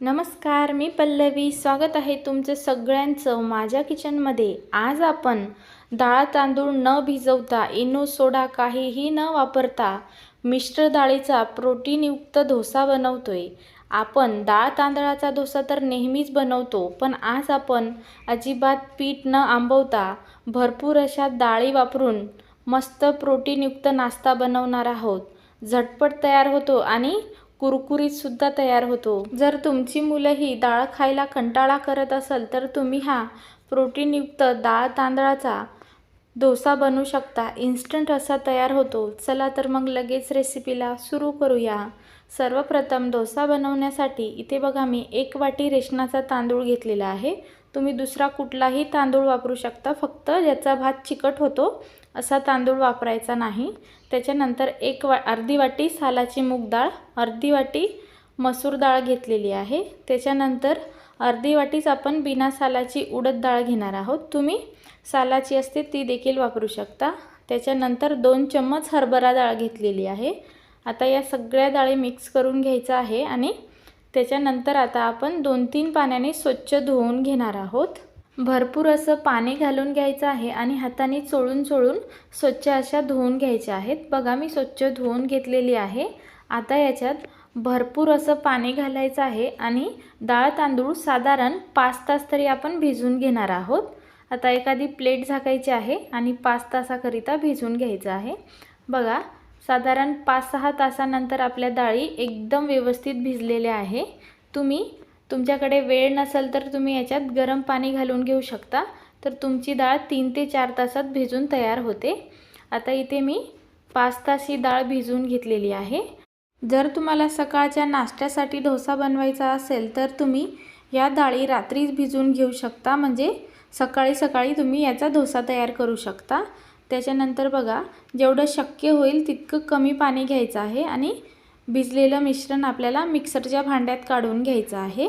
नमस्कार मी पल्लवी. स्वागत आहे तुमचं सगळ्यांचं माझ्या किचनमध्ये. आज आपण डाळ तांदूळ न भिजवता इनो सोडा काहीही न वापरता मिश्र डाळीचा प्रोटीनयुक्त डोसा बनवतोय. आपण डाळ तांदळाचा डोसा तर नेहमीच बनवतो पण आज आपण अजिबात पीठ न आंबवता भरपूर अशा डाळी वापरून मस्त प्रोटीनयुक्त नाश्ता बनवणार आहोत. झटपट तयार होतो आणि कुरकुरीतसुद्धा तयार होतो. जर तुमची मुलं ही डाळ खायला कंटाळा करत असेल तर तुम्ही हा प्रोटीनयुक्त डाळ तांदळाचा डोसा बनवू शकता. इन्स्टंट असा तयार होतो. चला तर मग लगेच रेसिपीला सुरू करूया. सर्वप्रथम डोसा बनवण्यासाठी इथे बघा मी एक वाटी रेशनाचा तांदूळ घेतलेला आहे. तुम्ही दुसरा कुठलाही तांदूळ वापरू शकता फक्त ज्याचा भात चिकट होतो असा तांदूळ वापरायचा नाही. त्याच्यानंतर एक वा अर्धी वाटी सालाची मूग डाळ अर्धी वाटी मसूर डाळ घेतलेली आहे. त्याच्यानंतर अर्धी वाटीच आपण बिना सालाची उडद डाळ घेणार आहोत. तुम्ही सालाची असते ती देखील वापरू शकता. त्याच्यानंतर दोन चम्मच हरभरा डाळ घेतलेली आहे. आता या सगळ्या डाळी मिक्स करून घ्यायचं आहे आणि त्याच्यानंतर आता आपण दोन तीन पाण्याने स्वच्छ धुवून घेणार आहोत. भरपूर असं पाणी घालून घ्यायचं आहे आणि हाताने चोळून चोळून स्वच्छ अशा धुवून घ्यायच्या आहेत. बघा मी स्वच्छ धुवून घेतलेली आहे. आता याच्यात भरपूर असं पाणी घालायचं आहे आणि डाळ तांदूळ साधारण पाच तास तरी आपण भिजून घेणार आहोत. आता एखादी प्लेट झाकायची आहे आणि पाच तासाकरिता भिजून घ्यायचं आहे. बघा साधारण पाच सहा तासानंतर आपल्या डाळी एकदम व्यवस्थित भिजलेल्या आहे. तुम्ही तुमच्याकडे वेळ नसेल तर तुम्ही याच्यात गरम पाणी घालून घेऊ शकता. तर तुमची डाळ तीन ते चार तासात भिजून तयार होते. आता इथे मी पाच तास ही डाळ भिजून घेतलेली आहे. जर तुम्हाला सकाळच्या नाश्त्यासाठी डोसा बनवायचा असेल तर तुम्ही या डाळी रात्रीच भिजून घेऊ शकता. म्हणजे सकाळी सकाळी तुम्ही याचा डोसा तयार करू शकता. त्याच्यानंतर बघा जेवढं शक्य होईल तितकं कमी पाणी घ्यायचं आहे आणि भिजलेलं मिश्रण आपल्याला मिक्सरच्या भांड्यात काढून घ्यायचं आहे.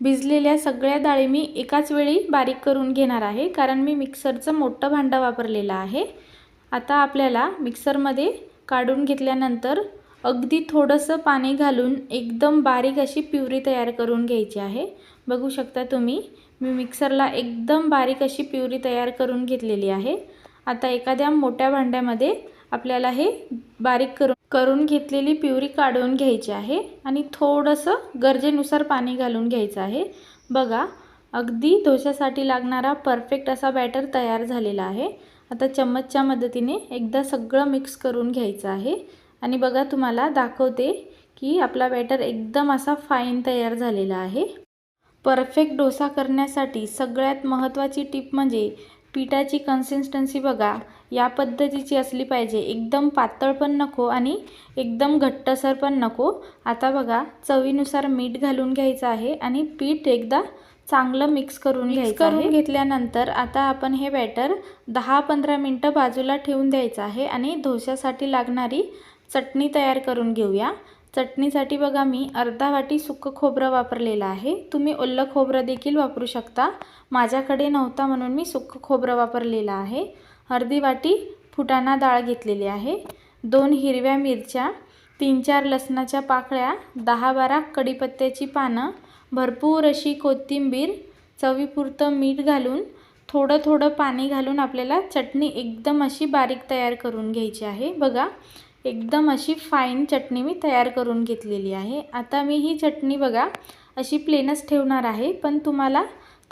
भिजलेल्या सगळ्या डाळी मी एकाच वेळी बारीक करून घेणार आहे कारण मी मिक्सरचं मोठं भांडं वापरलेलं आहे. आता आपल्याला मिक्सरमध्ये काढून घेतल्यानंतर अगदी थोडंसं पाणी घालून एकदम बारीक अशी प्युरी तयार करून घ्यायची आहे. बघू शकता तुम्ही मी मिक्सरला एकदम बारीक अशी प्युरी तयार करून घेतलेली आहे. आता एखाद्या मोठ्या भांड्यामध्ये आपल्याला हे बारीक करून करून घेतलेली प्युरी काढून घ्यायची आहे आणि थोडंसं गरजेनुसार पाणी घालून घ्यायचं आहे. बघा अगदी डोशासाठी लागणारा परफेक्ट असा बॅटर तयार झालेला आहे. आता चम्मचच्या मदतीने एकदा सगळं मिक्स करून घ्यायचं आहे. आणि बघा तुम्हाला दाखवते की आपला बॅटर एकदम असा फाईन तयार झालेला आहे. परफेक्ट डोसा करण्यासाठी सगळ्यात महत्त्वाची टीप म्हणजे पिठाची कन्सिस्टन्सी बघा. या पद्धतीची असली पाहिजे. एकदम पातळ पण नको आणि एकदम घट्टसर पण नको. आता बघा चवीनुसार मीठ घालून घ्यायचं आहे आणि पीठ एकदा चांगलं मिक्स करून घ्यायचं करून घेतल्यानंतर आता आपण हे बॅटर दहा पंधरा मिनटं बाजूला ठेवून द्यायचं आहे आणि डोश्यासाठी लागणारी चटणी तयार करून घेऊया. चटणीसाठी बघा मी अर्धा वाटी सुकं खोबरं वापरलेलं आहे. तुम्ही ओलं खोबरं देखील वापरू शकता. माझ्याकडे नव्हता म्हणून मी सुकं खोबरं वापरलेलं आहे. अर्धी वाटी फुटाणा डाळ घेतलेली आहे. दोन हिरव्या मिरच्या तीन चार लसणाच्या पाकळ्या दहा बारा कढीपत्त्याची पानं भरपूर अशी कोथिंबीर चवीपुरतं मीठ घालून थोडं थोडं पाणी घालून आपल्याला चटणी एकदम अशी बारीक तयार करून घ्यायची आहे. बघा एकदम अशी फाईन चटणी मी तयार करून घेतलेली आहे. आता मी ही चटणी बघा अशी प्लेनच ठेवणार आहे. पण तुम्हाला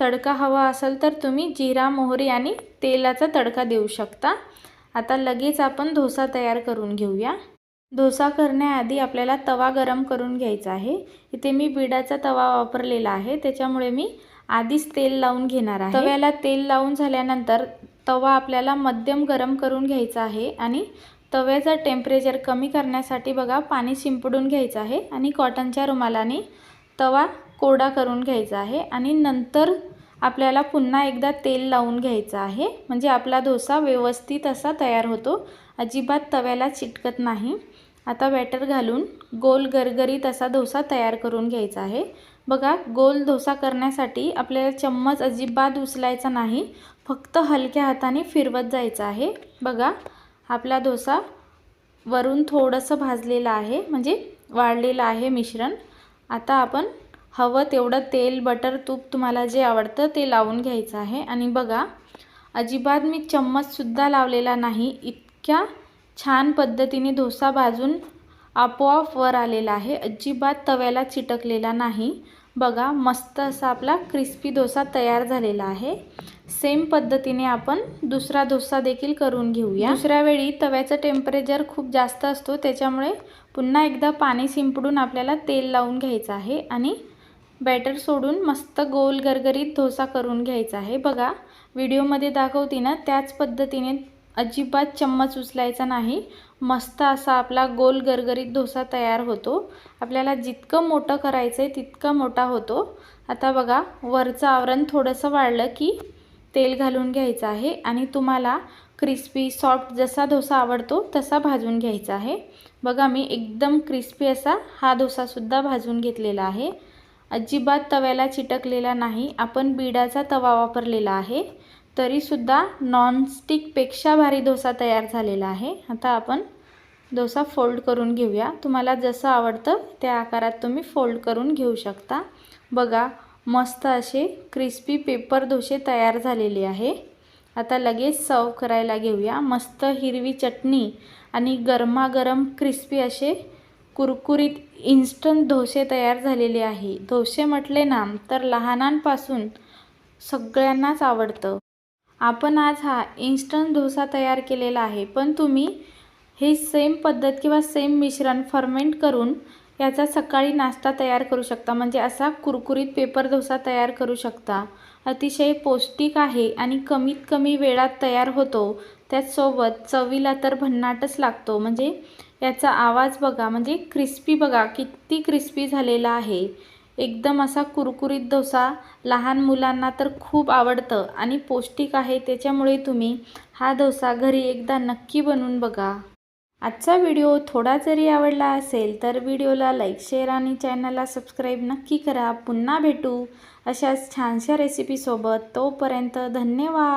तडका हवा असेल तर तुम्ही जिरा मोहरी आणि तेलाचा तडका देऊ शकता. आता लगेच आपण डोसा तयार करून घेऊया. डोसा करण्याआधी आपल्याला तवा गरम करून घ्यायचा आहे. इथे मी बिडाचा तवा वापरलेला आहे. त्याच्यामुळे मी आधीच तेल लावून घेणार आहे. तव्याला तेल लावून झाल्यानंतर तवा आपल्याला मध्यम गरम करून घ्यायचा आहे आणि तव्याचं टेम्परेचर कमी करण्यासाठी बघा पाणी शिंपडून घ्यायचं आहे आणि कॉटनच्या रुमालाने तवा कोरडा करून घ्यायचा आहे आणि नंतर आपल्याला पुन्हा एकदा तेल लावून घ्यायचं आहे. म्हणजे आपला डोसा व्यवस्थित असा तयार होतो. अजिबात तव्याला चिटकत नाही. आता बॅटर घालून गोल गरगरीत असा डोसा तयार करून घ्यायचा आहे. बघा गोल डोसा करण्यासाठी आपल्याला चम्मच अजिबात उचलायचा नाही. फक्त हलक्या हाताने फिरवत जायचं आहे. बघा आपला डोसा वरून थोडंसं भाजलेलं आहे म्हणजे वाळलेलं आहे मिश्रण. आता आपण हवं तेवढं तेल बटर तूप तुम्हाला जे आवडतं ते लावून घ्यायचं आहे. आणि बघा अजिबात मी चम्मचसुद्धा लावलेला नाही. इतक्या छान पद्धतीने डोसा भाजून आपोआप वर आलेला आहे. अजिबात तव्याला चिटकलेला नाही. बघा मस्त असा आपला क्रिस्पी डोसा तयार झालेला आहे. सेम पद्धतीने आपण दुसरा डोसा देखील करून घेऊया. दुसऱ्या वेळी तव्याचं टेम्परेचर खूप जास्त असतो त्याच्यामुळे पुन्हा एकदा पाणी शिंपडून आपल्याला तेल लावून घ्यायचं आहे आणि बॅटर सोडून मस्त गोल गरगरीत डोसा करून घ्यायचा आहे. बघा व्हिडिओमध्ये दाखवते ना त्याच पद्धतीने अजिबात चम्मच उचलायचा नाही. मस्त असा आपला गोल गरगरीत डोसा तयार होतो. आपल्याला जितकं मोठं करायचं आहे तितकं मोठा होतो. आता बघा वरचं आवरण थोडंसं वाढलं की तेल घालून घ्यायचं आहे आणि तुम्हाला क्रिस्पी सॉफ्ट जसा डोसा आवडतो तसा भाजून घ्यायचा आहे. बघा मी एकदम क्रिस्पी असा हा डोसासुद्धा भाजून घेतलेला आहे. अजिबात तव्याला चिटकलेला नाही आपण बिडाचा तवा वापरलेला आहे. तरीसुद्धा नॉनस्टिकपेक्षा भारी डोसा तयार झालेला आहे. आता आपण डोसा फोल्ड करून घेऊया. तुम्हाला जसं आवडतं त्या आकारात तुम्ही फोल्ड करून घेऊ शकता. बघा मस्त असे क्रिस्पी पेपर डोसे तयार झालेले आहे. आता लगेच सर्व करायला घेऊया. मस्त हिरवी चटणी आणि गरमागरम क्रिस्पी असे कुरकुरीत इन्स्टंट डोसे तयार झालेले आहे. डोसे म्हटले ना तर लहानांपासून सगळ्यांनाच आवडतं. आपण आज हा इन्स्टंट डोसा तयार केलेला आहे. पण तुम्ही हे सेम पद्धत किंवा सेम मिश्रण फर्मेंट करून याचा सकाळी नाश्ता तयार करू शकता. म्हणजे असा कुरकुरीत पेपर डोसा तयार करू शकता. अतिशय पौष्टिक आहे आणि कमीत कमी वेळात तयार होतो. त्याचसोबत चवीला तर भन्नाटच लागतो. म्हणजे याचा आवाज बघा म्हणजे क्रिस्पी बघा किती क्रिस्पी झालेला आहे. एकदम असा कुरकुरीत डोसा लहान मुलांना तर खूप आवडतं आणि पौष्टिक आहे त्याच्यामुळे तुम्ही हा डोसा घरी एकदा नक्की बनवून बघा. आजचा व्हिडिओ थोडा जरी आवडला असेल तर व्हिडिओला लाईक शेअर आणि चॅनलला सबस्क्राईब नक्की करा. पुन्हा भेटू अशाच छानशा रेसिपीसोबत. तोपर्यंत धन्यवाद.